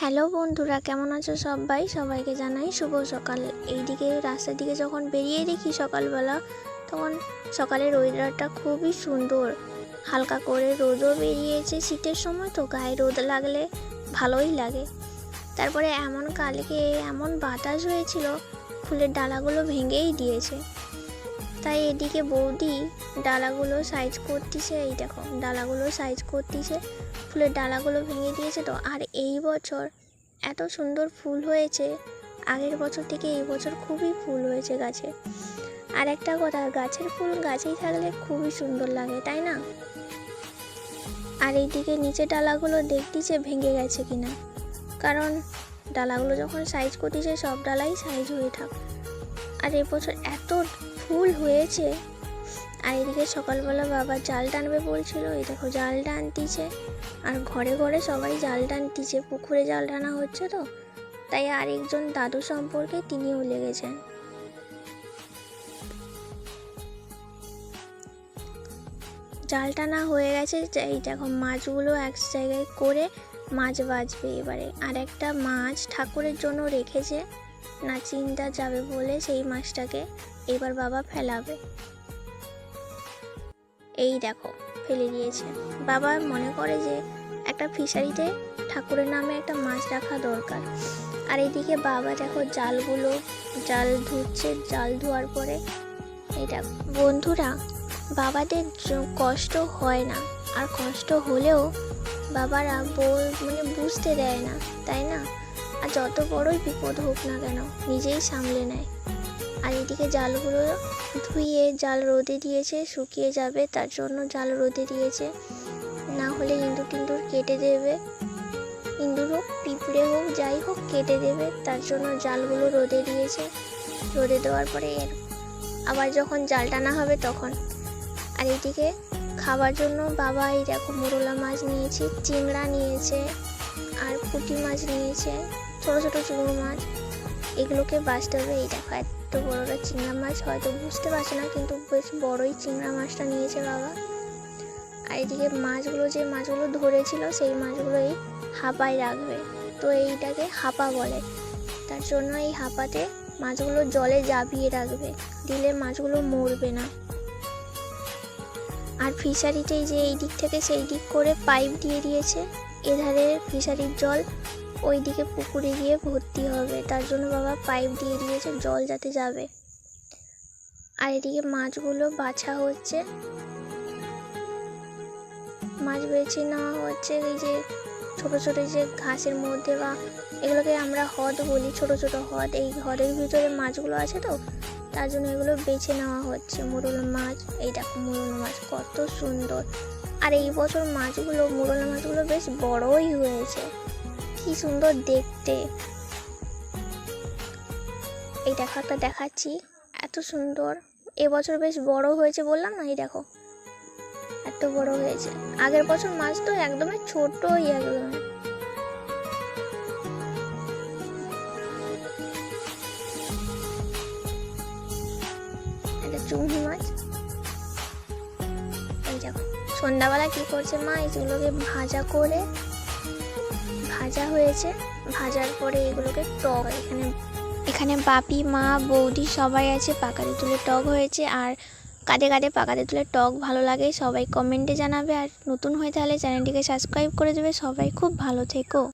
Hello বন্ধুরা, কেমন আছো সবাই? সবাইকে জানাই শুভ সকাল। এইদিকে, রাস্তার দিকে যখন বেরিয়ে দেখি সকালবেলা, তখন সকালের ওয়েদারটা খুবই সুন্দর। হালকা করে রোদও বেরিয়েছে শীতের সময়, তো গায়ে রোদ লাগলে ভালোই লাগে। তারপরে এমন কালকে এমন বাতাস হয়েছিল, ফুলের ডালাগুলো ভেঙেই দিয়েছে। তাই এদিকে বৌদি ডালাগুলো সাইজ করতেছে, এই দেখো, ডালাগুলো সাইজ করতেছে। ফুলের ডালাগুলো ভেঙে দিয়েছে তো। আর এই বছর এত সুন্দর ফুল হয়েছে। আগের বছর থেকে এই বছর খুবই ফুল হয়েছে গাছে। আর একটা কথা, গাছের ফুল গাছেই থাকলে খুবই সুন্দর লাগে, তাই না? আর এইদিকে নিচে ডালাগুলো দেখতেছে ভেঙে গেছে কিনা। কারণ ডালাগুলো যখন সাইজ করতেছে সব ডালাই সাইজ হয়ে থাক। আর এবছর এত ফুল হয়েছে। আর এদিকে সকালবেলা বাবা জাল টানবে বলছিল, এই দেখো জাল টানতিছে। আর ঘরে ঘরে সবাই জাল টানতিছে, পুকুরে জাল টানা হচ্ছে তো। তাই আরেকজন দাদু সম্পর্কে তিনিও লেগেছেন। জাল টানা হয়ে গেছে, এই দেখো মাছগুলো এক জায়গায় করে মাছ বাজবে এবারে। আর একটা মাছ ঠাকুরের জন্য রেখেছে, না চিন্তা যাবে বলে সেই মাছটাকে এবার বাবা ফেলাবে। এই দেখো, ফেলে দিয়েছে। বাবা মনে করে যে একটা ফিশারিতে ঠাকুরের নামে একটা মাছ রাখা দরকার। আর এইদিকে বাবা দেখো জালগুলো, জাল ধুচ্ছে, জাল ধোয়ার পরে দেখো, বন্ধুরা, বাবাদের কষ্ট হয় না। আর কষ্ট হলেও বাবারা বল মানে বুঝতে দেয় না, তাই না? আর যত বড়ই বিপদ হোক না কেন, নিজেই সামলে নেয়। আর এদিকে জালগুলো ধুয়ে জাল রোদে দিয়েছে, শুকিয়ে যাবে, তার জন্য জাল রোদে দিয়েছে। না হলে ইঁদুর টিন্দুর কেটে দেবে। ইঁদুর হোক পিঁপড়ে হোক, যাই হোক, কেটে দেবে। তার জন্য জালগুলো রোদে দিয়েছে। রোদে দেওয়ার পরে এর আবার যখন জাল টানা হবে তখন। আর এদিকে খাবার জন্য বাবা এই দেখো মোরলা মাছ নিয়েছে, চিংড়া নিয়েছে, আর পুঁটি মাছ নিয়েছে, ছোটো ছোটো চুনো মাছ। এগুলোকে বাঁচতে হবে, এই দেখো এত বড়টা চিংড়া মাছ, হয়তো বুঝতে পারছে না, কিন্তু বেশ বড়ই চিংড়া মাছটা নিয়েছে বাবা। আর এদিকে মাছগুলো যে মাছগুলো ধরেছিল, সেই মাছগুলো এই হাঁপায় রাখবে। তো এইটাকে হাঁপা বলে। তার জন্য এই হাঁপাতে মাছগুলো জলে জাবিয়ে রাখবে। দিলে মাছগুলো মরবে না। আর ফিশারিতে যে এই দিক থেকে সেই দিক করে পাইপ দিয়ে দিয়েছে, এধারে ফিশারির জল ওই দিকে পুকুরে গিয়ে ভর্তি হবে। তার জন্য বাবা পাইপ দিয়ে দিয়েছে, জল যাতে যাবে। আর এদিকে মাছগুলো বাছা হচ্ছে। মাছ বেছে নেওয়া হচ্ছে। এই যে ছোট ছোট যে ঘাসের মধ্যে বা এগুলোকে আমরা হদ বলি, ছোট ছোট হদ। এই হদের ভিতরে মাছগুলো আছে তো, তার জন্য এগুলো বেছে নেওয়া হচ্ছে। মুরুল মাছ, এই দেখো মুরুল মাছ, কত সুন্দর। আর এই বছর মাছগুলো, মুরুল মাছগুলো বেশ বড়ই হয়েছে। কি সুন্দর দেখতে। এই দেখো একটা দেখাচ্ছি, এত সুন্দর। এবছর বেশ বড় হয়েছে বললাম না? এই দেখো, এত বড় হয়েছে। আগের বছর মাছ তো একদমই ছোটই একদম চুংড়ি মাছ। এই দেখো, সন্ধ্যাবেলা কি করছে মা? এইগুলোকে ভাজা করে ভাজা হয়েছে। ভাজার পরে এগুলোকে টক এখানে এখানে বাপি, মা, বৌদি সবাই আছে, পাকাতে তুলে টক হয়েছে আর কাঁধে কাঁধে পাকাতে তুলে টক ভালো লাগে। সবাই কমেন্টে জানাবে আর নতুন হয়ে তাহলে চ্যানেলটিকে সাবস্ক্রাইব করে দেবে। সবাই খুব ভালো থেকো।